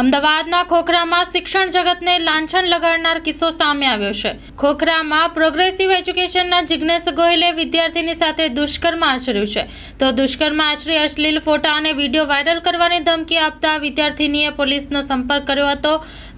અમદાવાદના ખોખરામાં શિક્ષણ જગતને લાંછન લગાડનાર કિસ્સો સામે આવ્યો છે. ખોખરામાં પ્રોગ્રેસિવ એજ્યુકેશનના જિજ્ઞેશ ગોહિલે વિદ્યાર્થીની સાથે દુષ્કર્મ આચર્યું છે. તો દુષ્કર્મ આચરી અશ્લીલ ફોટા અને વીડિયો વાયરલ કરવાની ધમકી આપતા વિદ્યાર્થીનીએ પોલીસનો સંપર્ક કર્યો હતો.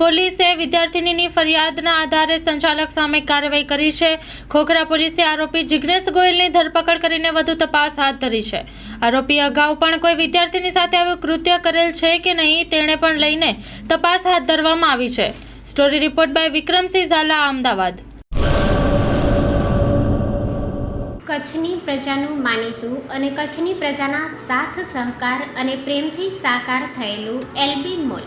પોલીસે વિદ્યાર્થીનીની ફરિયાદના આધારે સંચાલક સામે કાર્યવાહી કરી છે. ખોખરા પોલીસે આરોપી જિગ્નેશ ગોયલની ધરપકડ કરીને વધુ તપાસ હાથ ધરી છે. આરોપી અગાઉ પણ કોઈ વિદ્યાર્થીની સાથે આવું કૃત્ય કરેલ છે કે નહીં તેણે પણ લઈને તપાસ હાથ ધરવામાં આવી છે. Story report by Vikramsinh Zala, Ahmedabad. કચ્છની પ્રજાનું માનીતું અને કચ્છની પ્રજાના સાથ સહકાર અને પ્રેમથી સાકાર થયેલું એલબી મોલ.